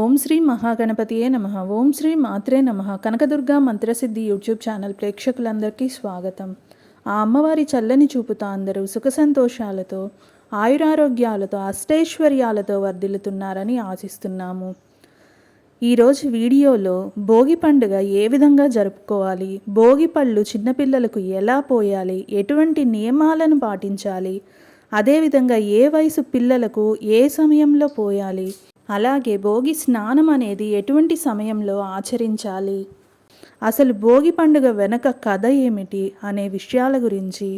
ఓం శ్రీ మహాగణపతియే నమ. ఓం శ్రీ మాత్రే నమ. Kanakadurga మంత్రసిద్ధి YouTube channel ప్రేక్షకులందరికీ స్వాగతం. ఆ అమ్మవారి చల్లని చూపుతో అందరూ సుఖ సంతోషాలతో ఆయురారోగ్యాలతో అష్టైశ్వర్యాలతో వర్ధిల్లుతున్నారని ఆశిస్తున్నాము. ఈరోజు వీడియోలో భోగి పండుగ ఏ విధంగా జరుపుకోవాలి? భోగి పళ్ళు చిన్నపిల్లలకు ఎలా పోయాలి? ఎటువంటి నియమాలను పాటించాలి? అదేవిధంగా ఏ వయసు పిల్లలకు ఏ సమయంలో పోయాలి? అలాగే భోగి స్నానం అనేది ఎటువంటి సమయంలో ఆచరించాలి? అసలు భోగి పండుగ వెనక కథ ఏమిటి అనే విషయాల గురించి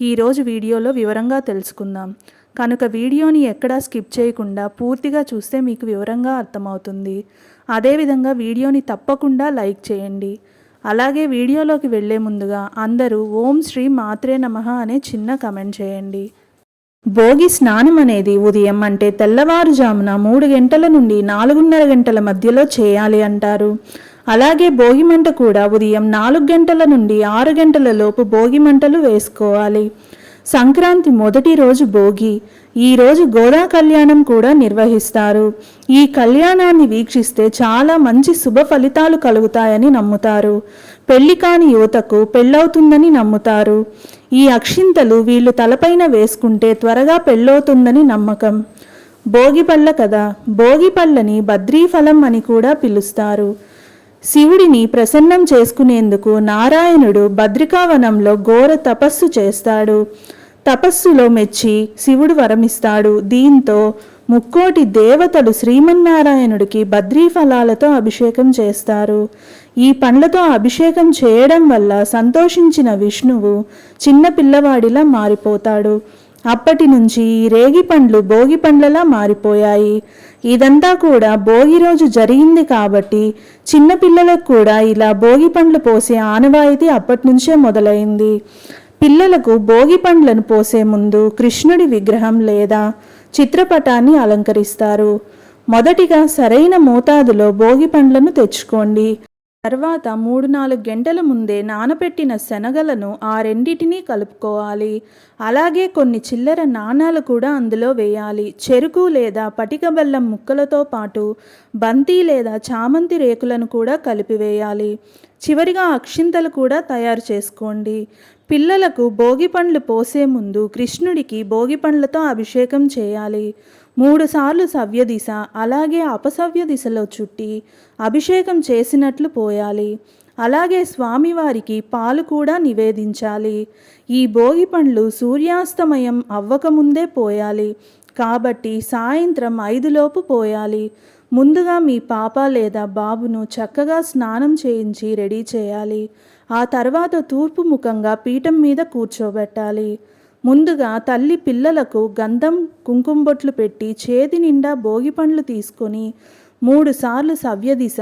ఈరోజు వీడియోలో వివరంగా తెలుసుకుందాం. కనుక వీడియోని ఎక్కడా స్కిప్ చేయకుండా పూర్తిగా చూస్తే మీకు వివరంగా అర్థమవుతుంది. అదేవిధంగా వీడియోని తప్పకుండా లైక్ చేయండి. అలాగే వీడియోలోకి వెళ్ళే ముందుగా అందరూ ఓం శ్రీ మాత్రే నమః అనే చిన్న కమెంట్ చేయండి. భోగి స్నానం అనేది ఉదయం అంటే తెల్లవారుజామున మూడు గంటల నుండి నాలుగున్నర గంటల మధ్యలో చేయాలి అంటారు. అలాగే భోగిమంట కూడా ఉదయం నాలుగు గంటల నుండి ఆరు గంటల లోపు భోగిమంటలు వేసుకోవాలి. సంక్రాంతి మొదటి రోజు భోగి. ఈ రోజు గోదా కళ్యాణం కూడా నిర్వహిస్తారు. ఈ కళ్యాణాన్ని వీక్షిస్తే చాలా మంచి శుభ ఫలితాలు కలుగుతాయని నమ్ముతారు. పెళ్ళి కాని యువతకు పెళ్ళవుతుందని నమ్ముతారు. ఈ అక్షింతలు వీళ్ళు తలపైన వేసుకుంటే త్వరగా పెళ్ళవుతుందని నమ్మకం. భోగిపళ్ళ కదా భోగిపళ్ళని బద్రీఫలం అని కూడా పిలుస్తారు. శివుడిని ప్రసన్నం చేసుకునేందుకు నారాయణుడు బద్రికావనంలో ఘోర తపస్సు చేస్తాడు. తపస్సులో మెచ్చి శివుడు వరమిస్తాడు. దీంతో ముక్కోటి దేవతలు శ్రీమన్నారాయణుడికి బద్రీ ఫలాలతో అభిషేకం చేస్తారు. ఈ పండ్లతో అభిషేకం చేయడం వల్ల సంతోషించిన విష్ణువు చిన్న పిల్లవాడిలా మారిపోతాడు. అప్పటి నుంచి ఈ రేగి పండ్లు భోగి పండ్లలా మారిపోయాయి. ఇదంతా కూడా భోగి రోజు జరిగింది కాబట్టి చిన్నపిల్లలకు కూడా ఇలా భోగి పండ్లు పోసే ఆనవాయితీ అప్పటి నుంచే మొదలైంది. పిల్లలకు భోగి పండ్లను పోసే ముందు కృష్ణుడి విగ్రహం లేదా చిత్రపటాన్ని అలంకరిస్తారు. మొదటిగా సరైన మోతాదులో భోగి పండ్లను తెచ్చుకోండి. తర్వాత మూడు నాలుగు గంటల ముందే నానబెట్టిన శనగలను ఆ రెండింటినీ కలుపుకోవాలి. అలాగే కొన్ని చిల్లర నాణాలు కూడా అందులో వేయాలి. చెరుకు లేదా పటిక బెల్లం ముక్కలతో పాటు బంతి లేదా చామంతి రేకులను కూడా కలిపివేయాలి. చివరిగా అక్షింతలు కూడా తయారు చేసుకోండి. పిల్లలకు భోగి పండ్లు పోసే ముందు కృష్ణుడికి భోగి పండ్లతో అభిషేకం చేయాలి. మూడుసార్లు సవ్య దిశ అలాగే అపసవ్య దిశలో చుట్టి అభిషేకం చేసినట్లు పోయాలి. అలాగే స్వామివారికి పాలు కూడా నివేదించాలి. ఈ భోగి పండ్లు సూర్యాస్తమయం అవ్వకముందే పోయాలి. కాబట్టి సాయంత్రం ఐదులోపు పోయాలి. ముందుగా మీ పాప లేదా బాబును చక్కగా స్నానం చేయించి రెడీ చేయాలి. ఆ తర్వాత తూర్పు ముఖంగా పీఠం మీద కూర్చోబెట్టాలి. ముందుగా తల్లి పిల్లలకు గంధం కుంకుమ పెట్టి చేతి నిండా భోగి పండ్లు తీసుకొని మూడుసార్లు సవ్యదిశ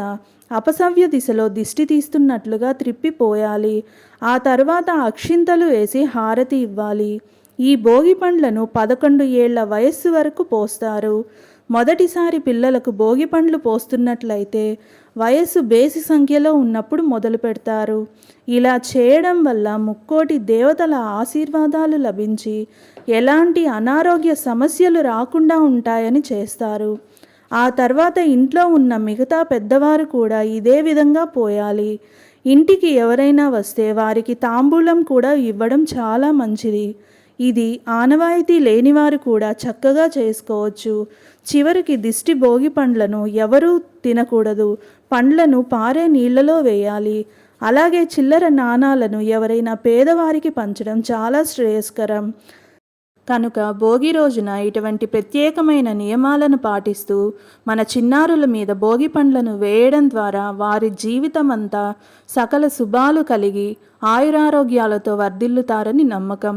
అపసవ్య దిశలో దిష్టి తీస్తున్నట్లుగా త్రిప్పిపోయాలి ఆ తర్వాత అక్షింతలు వేసి హారతి ఇవ్వాలి. ఈ భోగి పండ్లను పదకొండు ఏళ్ళ వయస్సు వరకు పోస్తారు. మొదటిసారి పిల్లలకు భోగి పండ్లు పోస్తున్నట్లయితే వయస్సు బేసి సంఖ్యలో ఉన్నప్పుడు మొదలు పెడతారు. ఇలా చేయడం వల్ల ముక్కోటి దేవతల ఆశీర్వాదాలు లభించి ఎలాంటి అనారోగ్య సమస్యలు రాకుండా ఉంటాయని చేస్తారు. ఆ తర్వాత ఇంట్లో ఉన్న మిగతా పెద్దవారు కూడా ఇదే విధంగా పోయాలి. ఇంటికి ఎవరైనా వస్తే వారికి తాంబూలం కూడా ఇవ్వడం చాలా మంచిది. ఇది ఆనవాయితీ లేనివారు కూడా చక్కగా చేసుకోవచ్చు. చివరికి దిష్టి భోగి పండ్లను ఎవరూ తినకూడదు. పండ్లను పారే నీళ్ళలో వేయాలి. అలాగే చిల్లర నాణాలను ఎవరైనా పేదవారికి పంచడం చాలా శ్రేయస్కరం. కనుక భోగి రోజున ఇటువంటి ప్రత్యేకమైన నియమాలను పాటిస్తూ మన చిన్నారుల మీద భోగి పండ్లను వేయడం ద్వారా వారి జీవితం అంతా సకల శుభాలు కలిగి ఆయురారోగ్యాలతో వర్ధిల్లుతారని నమ్మకం.